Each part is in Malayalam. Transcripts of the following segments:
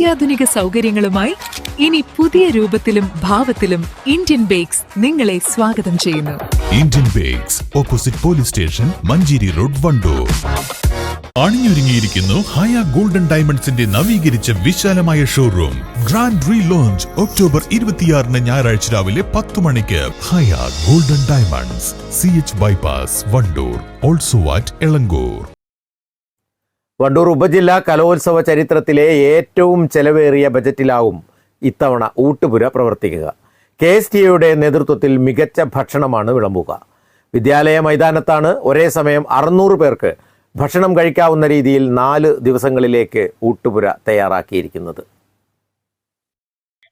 അത്യാധുനിക സൗകര്യങ്ങളുമായി ഇനി പുതിയ രൂപത്തിലും ഭാവത്തിലും ഇന്ത്യൻ ബേക്സ് നിങ്ങളെ സ്വാഗതം ചെയ്യുന്നു. Indian bakes opposite police station Manjeri road Wandoor. അണിഞ്ഞൊരുങ്ങിയിരിക്കുന്നു Haya golden ഡയമണ്ട്സിന്റെ നവീകരിച്ച വിശാലമായ showroom grand re launch October ഇരുപത്തിയാറിന് ഞായറാഴ്ച രാവിലെ പത്ത് മണിക്ക്. Haya golden diamonds C H bypass Wandoor. Also at Elankur Wandoor ഉപജില്ലാ കലോത്സവ ചരിത്രത്തിലെ ഏറ്റവും ചെലവേറിയ ബജറ്റിലാവും ഇത്തവണ ഊട്ടുപുര പ്രവർത്തിക്കുക. കെ എസ് ടി എയുടെ നേതൃത്വത്തിൽ മികച്ച ഭക്ഷണമാണ് വിളമ്പുക. വിദ്യാലയ മൈതാനത്താണ് ഒരേ സമയം അറുന്നൂറ് പേർക്ക് ഭക്ഷണം കഴിക്കാവുന്ന രീതിയിൽ നാല് ദിവസങ്ങളിലേക്ക് ഊട്ടുപുര തയ്യാറാക്കിയിരിക്കുന്നത്.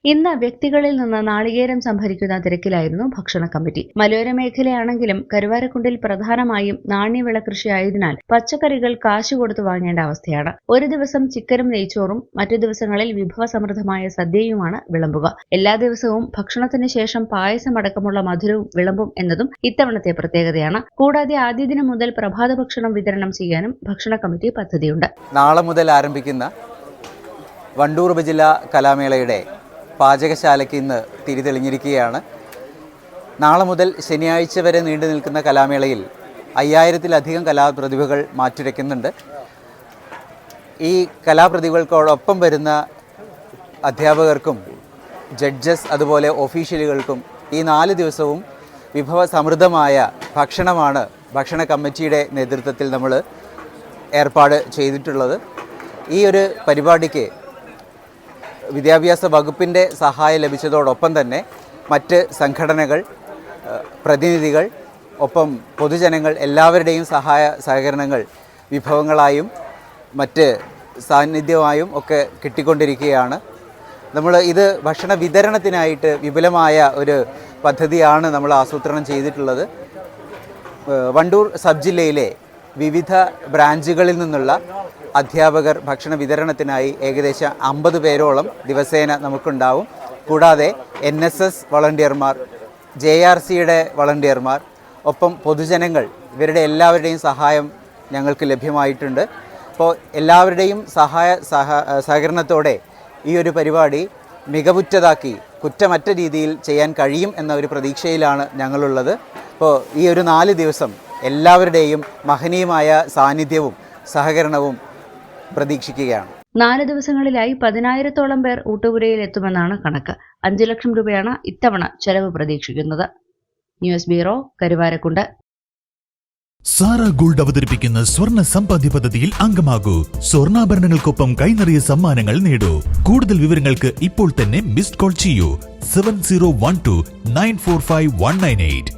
ഇന്ന് വ്യക്തികളിൽ നിന്ന് നാളികേരം സംഭരിക്കുന്ന തിരക്കിലായിരുന്നു ഭക്ഷണ കമ്മിറ്റി. മലയോര മേഖലയാണെങ്കിലും കരുവാരക്കുണ്ടിൽ പ്രധാനമായും നാണ്യവിള കൃഷിയായതിനാൽ പച്ചക്കറികൾ കാശ് കൊടുത്തു വാങ്ങേണ്ട അവസ്ഥയാണ്. ഒരു ദിവസം ചിക്കനും നെയ്ച്ചോറും മറ്റു ദിവസങ്ങളിൽ വിഭവസമൃദ്ധമായ സദ്യയുമാണ് വിളമ്പുക. എല്ലാ ദിവസവും ഭക്ഷണത്തിന് ശേഷം പായസമടക്കമുള്ള മധുരവും വിളമ്പും എന്നതും ഇത്തവണത്തെ പ്രത്യേകതയാണ്. കൂടാതെ ആദ്യ ദിനം മുതൽ പ്രഭാത ഭക്ഷണം വിതരണം ചെയ്യാനും ഭക്ഷണ കമ്മിറ്റി പദ്ധതിയുണ്ട്. നാളെ മുതൽ ആരംഭിക്കുന്ന വണ്ടൂർ ഉപജില്ല കലാമേളയുടെ പാചകശാലയ്ക്ക് ഇന്ന് തിരി തെളിഞ്ഞിരിക്കുകയാണ് നാളെ മുതൽ ശനിയാഴ്ച വരെ നീണ്ടു നിൽക്കുന്ന കലാമേളയിൽ അയ്യായിരത്തിലധികം കലാപ്രതിഭകൾ മാറ്റുരയ്ക്കുന്നുണ്ട്. ഈ കലാപ്രതിഭകൾക്കോടൊപ്പം വരുന്ന അധ്യാപകർക്കും ജഡ്ജസ് അതുപോലെ ഒഫീഷ്യലുകൾക്കും ഈ നാല് ദിവസവും വിഭവ സമൃദ്ധമായ ഭക്ഷണമാണ് ഭക്ഷണ കമ്മിറ്റിയുടെ നേതൃത്വത്തിൽ നമ്മൾ ഏർപ്പാട് ചെയ്തിട്ടുള്ളത്. ഈ ഒരു പരിപാടിക്ക് വിദ്യാഭ്യാസ വകുപ്പിന്റെ സഹായം ലഭിച്ചതോടൊപ്പം തന്നെ മറ്റ് സംഘടനകൾ പ്രതിനിധികൾ ഒപ്പം പൊതുജനങ്ങൾ എല്ലാവരുടെയും സഹായ സഹകരണങ്ങൾ വിഭവങ്ങളായും മറ്റ് സാന്നിധ്യമായും ഒക്കെ കിട്ടിക്കൊണ്ടിരിക്കുകയാണ്. നമ്മൾ ഇത് ഭക്ഷണ വിതരണത്തിനായിട്ട് വിപുലമായ ഒരു പദ്ധതിയാണ് നമ്മൾ ആസൂത്രണം ചെയ്തിട്ടുള്ളത്. വണ്ടൂർ സബ് ജില്ലയിലെ വിവിധ ബ്രാഞ്ചുകളിൽ നിന്നുള്ള അധ്യാപകർ ഭക്ഷണ വിതരണത്തിനായി ഏകദേശം അമ്പത് പേരോളം ദിവസേന നമുക്കുണ്ടാവും. കൂടാതെ എൻ എസ് എസ് വളണ്ടിയർമാർ ജെ ആർ സിയുടെ വളണ്ടിയർമാർ ഒപ്പം പൊതുജനങ്ങൾ ഇവരുടെ എല്ലാവരുടെയും സഹായം ഞങ്ങൾക്ക് ലഭ്യമായിട്ടുണ്ട്. അപ്പോൾ എല്ലാവരുടെയും സഹായ സഹ സഹകരണത്തോടെ ഈ ഒരു പരിപാടി മികവുറ്റതാക്കി കുറ്റമറ്റ രീതിയിൽ ചെയ്യാൻ കഴിയും എന്ന ഒരു പ്രതീക്ഷയിലാണ് ഞങ്ങളുള്ളത്. അപ്പോൾ ഈ ഒരു നാല് ദിവസം എല്ലാവരുടെയും മഹനീയമായ സാന്നിധ്യവും സഹകരണവും പ്രതീക്ഷിക്കുകയാണ്. നാല് ദിവസങ്ങളിലായി പതിനായിരത്തോളം പേർ ഊട്ടുപുരയിൽ എത്തുമെന്നാണ് കണക്ക്. അഞ്ചു ലക്ഷം രൂപയാണ് ഇത്തവണ ചെലവ് പ്രതീക്ഷിക്കുന്നത്. News bureau Karuvarakundu. Zara gold അവതരിപ്പിക്കുന്ന സ്വർണ സമ്പാദ്യ പദ്ധതിയിൽ അംഗമാകൂ. സ്വർണാഭരണങ്ങൾക്കൊപ്പം കൈനിറിയ സമ്മാനങ്ങൾ നേടൂ. കൂടുതൽ വിവരങ്ങൾക്ക് ഇപ്പോൾ തന്നെ മിസ്ഡ് കോൾ ചെയ്യൂ. Seven zero one two nine four five one nine eight.